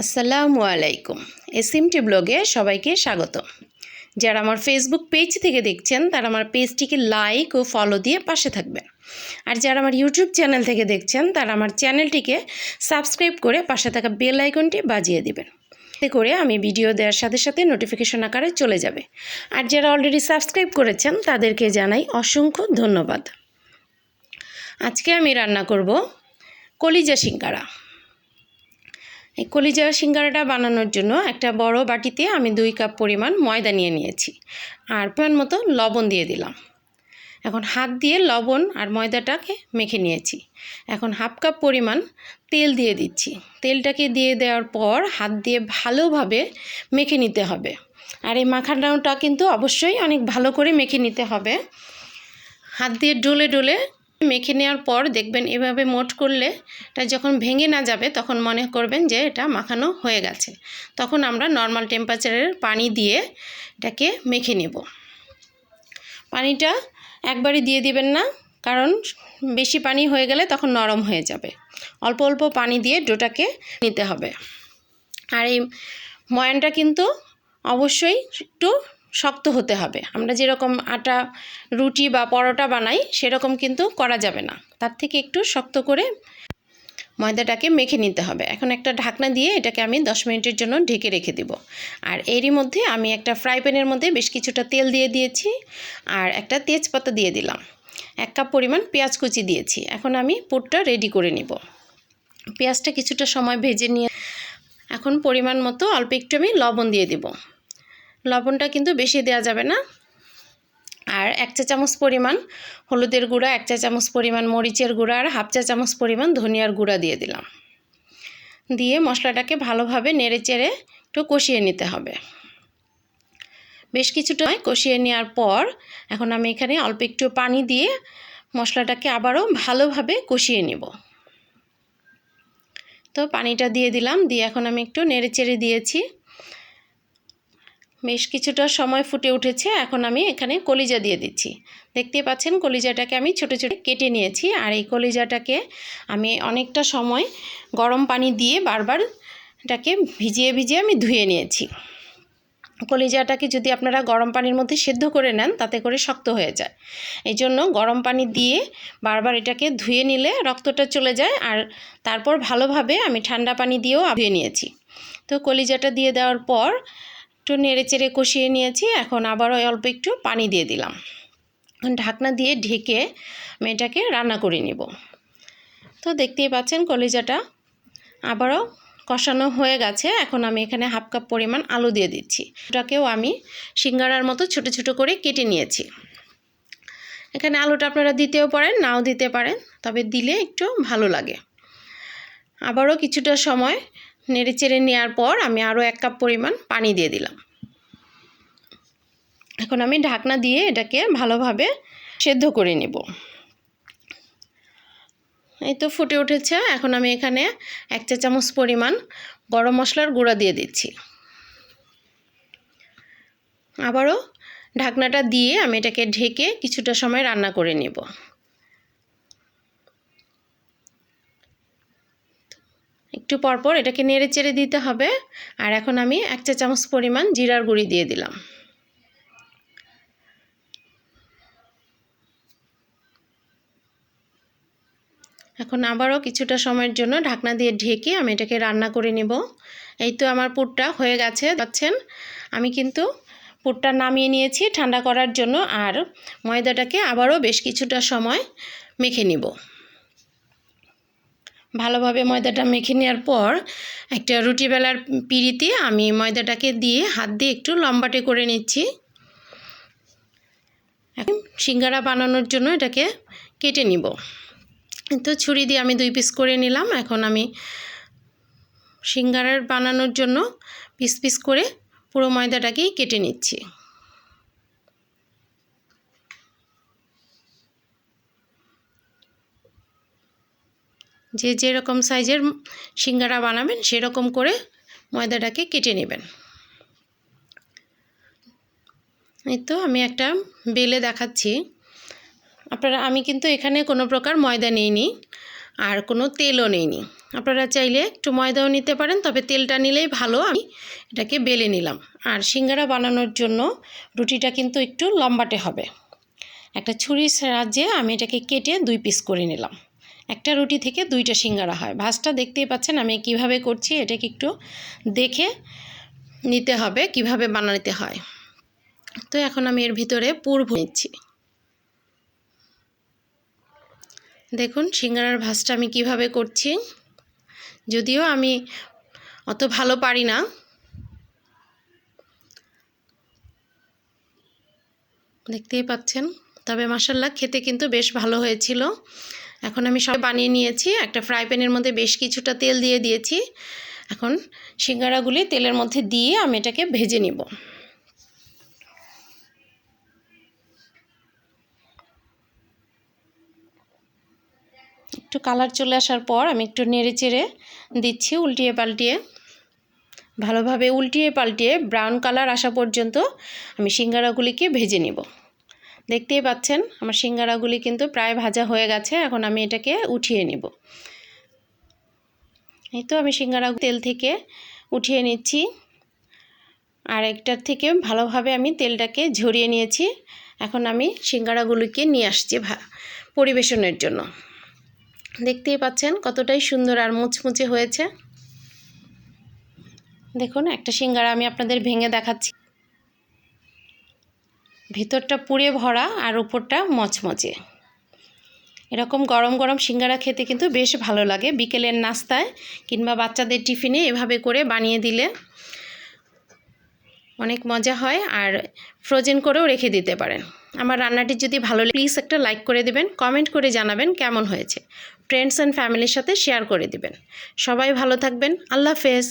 আসসালামু আলাইকুম। এসএমটি ব্লগে সবাইকে স্বাগত। যারা আমার ফেসবুক পেজ থেকে দেখছেন, তারা আমার পেজটিকে লাইক ও ফলো দিয়ে পাশে থাকবেন। আর যারা আমার ইউটিউব চ্যানেল থেকে দেখছেন, তারা আমার চ্যানেলটিকে সাবস্ক্রাইব করে পাশে থাকা বেল আইকনটি বাজিয়ে দিবেন। এতে করে আমি ভিডিও দেওয়ার সাথে সাথে নোটিফিকেশন আকারে চলে যাবে। আর যারা অলরেডি সাবস্ক্রাইব করেছেন, তাদেরকে জানাই অসংখ্য ধন্যবাদ। আজকে আমি রান্না করব কলিজা সিঙ্গারা। এই কলিজা সিঙ্গারাটা বানানোর জন্য একটা বড় বাটিতে আমি দুই কাপ পরিমাণ ময়দা নিয়ে নিয়েছি আর পরিমাণ মতো লবণ দিয়ে দিলাম। এখন হাত দিয়ে লবণ আর ময়দাটাকে মেখে নিয়েছি। এখন হাফ কাপ পরিমাণ তেল দিয়ে দিচ্ছি। তেলটাকে দিয়ে দেওয়ার পর হাত দিয়ে ভালোভাবে মেখে নিতে হবে। আর এই মাখানোটা কিন্তু অবশ্যই অনেক ভালো করে মেখে নিতে হবে। হাত দিয়ে ডলে ডলে মেখে নেওয়ার পর দেখবেন এভাবে মোট করলে এটা যখন ভেঙে না যাবে, তখন মনে করবেন যে এটা মাখানো হয়ে গেছে। তখন আমরা নর্মাল টেম্পারেচারের পানি দিয়ে এটাকে মেখে নেব। পানিটা একবারই দিয়ে দিবেন না, কারণ বেশি পানি হয়ে গেলে তখন নরম হয়ে যাবে। অল্প অল্প পানি দিয়ে ডোটাকে নিতে হবে। আর এই ময়ানটা কিন্তু অবশ্যই একটু শক্ত হতে হবে। আমরা যেরকম আটা, রুটি বা পরোটা বানাই, সেরকম কিন্তু করা যাবে না। তার থেকে একটু শক্ত করে ময়দাটাকে মেখে নিতে হবে। এখন একটা ঢাকনা দিয়ে এটাকে আমি দশ মিনিটের জন্য ঢেকে রেখে দেব। আর এরই মধ্যে আমি একটা ফ্রাই প্যানের মধ্যে বেশ কিছুটা তেল দিয়ে দিয়েছি আর একটা তেজপাতা দিয়ে দিলাম। এক কাপ পরিমাণ পেঁয়াজ কুচি দিয়েছি। এখন আমি পুরটা রেডি করে নিব। পেঁয়াজটা কিছুটা সময় ভেজে নিয়ে এখন পরিমাণ মতো অল্প একটু আমি লবণ দিয়ে দিব। লবণটা কিন্তু বেশি দেওয়া যাবে না। আর এক চা চামচ পরিমাণ হলুদের গুঁড়া, এক চা চামচ পরিমাণ মরিচের গুঁড়া আর হাফ চা চামচ পরিমাণ ধনিয়ার গুঁড়া দিয়ে দিলাম। দিয়ে মশলাটাকে ভালোভাবে নেড়ে চেড়ে একটু কষিয়ে নিতে হবে। বেশ কিছুটা কষিয়ে নেওয়ার পর এখন আমি এখানে অল্প একটু পানি দিয়ে মশলাটাকে আবারও ভালোভাবে কষিয়ে নিব। তো পানিটা দিয়ে দিলাম, দিয়ে এখন আমি একটু নেড়ে চেড়ে দিয়েছি। বেশ কিছুটা সময় ফুটে উঠেছে, এখন আমি এখানে কলিজা দিয়ে দিচ্ছি। দেখতে পাচ্ছেন, কলিজাটাকে আমি ছোটো ছোটো কেটে নিয়েছি আর এই কলিজাটাকে আমি অনেকটা সময় গরম পানি দিয়ে বারবার এটাকে ভিজিয়ে ভিজিয়ে আমি ধুয়ে নিয়েছি। কলিজাটাকে যদি আপনারা গরম পানির মধ্যে সেদ্ধ করে নেন, তাতে করে শক্ত হয়ে যায়। এই জন্য গরম পানি দিয়ে বারবার এটাকে ধুয়ে নিলে রক্তটা চলে যায় আর তারপর ভালোভাবে আমি ঠান্ডা পানি দিয়েও ধুয়ে নিয়েছি। তো কলিজাটা দিয়ে দেওয়ার পর একটু নেড়ে চেড়ে কষিয়ে নিয়েছি, এখন আবারও অল্প একটু পানি দিয়ে দিলাম। ঢাকনা দিয়ে ঢেকে আমি এটাকে রান্না করে নিব। তো দেখতেই পাচ্ছেন কলিজাটা আবারও কষানো হয়ে গেছে, এখন আমি এখানে হাফ কাপ পরিমাণ আলু দিয়ে দিচ্ছি। ওটাকেও আমি সিঙ্গারার মতো ছোট ছোট করে কেটে নিয়েছি। এখানে আলুটা আপনারা দিতেও পারেন, নাও দিতে পারেন, তবে দিলে একটু ভালো লাগে। আবারও কিছুটা সময় নেড়ে চেড়ে নেওয়ার পর আমি আরও এক কাপ পরিমাণ পানি দিয়ে দিলাম। এখন আমি ঢাকনা দিয়ে এটাকে ভালোভাবে সেদ্ধ করে নেব। এই তো ফুটে উঠেছে। এখন আমি এখানে এক চা চামচ পরিমাণ গরম মশলার গুঁড়া দিয়ে দিচ্ছি। আবারও ঢাকনাটা দিয়ে আমি এটাকে ঢেকে কিছুটা সময় রান্না করে নেব। একটু পরপর এটাকে নেড়ে চেড়ে দিতে হবে। আর এখন আমি এক চা চামচ পরিমাণ জিরার গুঁড়ি দিয়ে দিলাম। এখন আবারও কিছুটা সময়ের জন্য ঢাকনা দিয়ে ঢেকে আমি এটাকে রান্না করে নেব। এই তো আমার পুরটা হয়ে গেছে পাচ্ছেন আমি কিন্তু পুরটা নামিয়ে নিয়েছি ঠান্ডা করার জন্য, আর ময়দাটাকে আবারও বেশ কিছুটা সময় মেখে নিব। ভালোভাবে ময়দাটা মেখে নেওয়ার পর একটা রুটি বেলার পিড়িতে আমি ময়দাটাকে দিয়ে হাত দিয়ে একটু লম্বাটে করে নিচ্ছি। এখন সিঙ্গারা বানানোর জন্য এটাকে কেটে নিব। তো ছুরি দিয়ে আমি দুই পিস করে নিলাম। এখন আমি সিঙ্গারার বানানোর জন্য পিস পিস করে পুরো ময়দাটাকেই কেটে নিচ্ছি। যে যেরকম সাইজের সিঙ্গারা বানাবেন, সেরকম করে ময়দাটাকে কেটে নেবেন। এই তো আমি একটা বেলে দেখাচ্ছি। আপনারা, আমি কিন্তু এখানে কোনো প্রকার ময়দা নিইনি আর কোনো তেলও নিইনি। আপনারা চাইলে একটু ময়দাও নিতে পারেন, তবে তেলটা নিলেই ভালো। আমি এটাকে বেলে নিলাম। আর সিঙ্গারা বানানোর জন্য রুটিটা কিন্তু একটু লম্বাটে হবে। একটা ছুরির সাহায্যে আমি এটাকে কেটে দুই পিস করে নিলাম। একটা রুটি থেকে দুইটা সিঙ্গারা হয়। ভাজটা দেখতেই পাচ্ছেন আমি কীভাবে করছি, এটাকে একটু দেখে নিতে হবে কীভাবে বানাতে হয়। তো এখন আমি এর ভিতরে পুর নিচ্ছি। দেখুন, সিঙ্গারার ভাজটা আমি কীভাবে করছি, যদিও আমি অত ভালো পারি না। দেখতেই পাচ্ছেন, তবে মাসাল্লাহ খেতে কিন্তু বেশ ভালো হয়েছিল। এখন আমি সব বানিয়ে নিয়েছি, একটা ফ্রাই প্যানের মধ্যে বেশ কিছুটা তেল দিয়ে দিয়েছি। এখন সিঙ্গারাগুলি তেলের মধ্যে দিয়ে আমি এটাকে ভেজে নিব। একটু কালার চলে আসার পর আমি একটু নেড়ে চেড়ে দিচ্ছি উল্টিয়ে পাল্টিয়ে। ভালোভাবে উল্টিয়ে পাল্টিয়ে ব্রাউন কালার আসা পর্যন্ত আমি সিঙ্গারাগুলিকে ভেজে নিব। দেখতেই পাচ্ছেন, আমার সিঙ্গারাগুলি কিন্তু প্রায় ভাজা হয়ে গেছে, এখন আমি এটাকে উঠিয়ে নিব। এই তো আমি সিঙ্গারা তেল থেকে উঠিয়ে নিচ্ছি। আর একটার থেকে ভালোভাবে আমি তেলটাকে ঝরিয়ে নিয়েছি। এখন আমি সিঙ্গারাগুলিকে নিয়ে আসছি পরিবেশনের জন্য। দেখতেই পাচ্ছেন কতটাই সুন্দর আর মুচমুচে হয়েছে। দেখুন, একটা সিঙ্গারা আমি আপনাদের ভেঙে দেখাচ্ছি। ভিতরটা পুড়ে ভরা আর উপরটা মচমচে। এরকম গরম গরম সিঙ্গারা খেতে কিন্তু বেশ ভালো লাগে। বিকেলের নাস্তায় কিংবা বাচ্চাদের টিফিনে এভাবে করে বানিয়ে দিলে অনেক মজা হয় আর ফ্রোজেন করেও রেখে দিতে পারেন। আমার রান্নাটি যদি ভালো লাগে প্লিজ একটা লাইক করে দেবেন কমেন্ট করে জানাবেন কেমন হয়েছে। ফ্রেন্ডস অ্যান্ড ফ্যামিলির সাথে শেয়ার করে দিবেন। সবাই ভালো থাকবেন, আল্লাহ হাফেজ।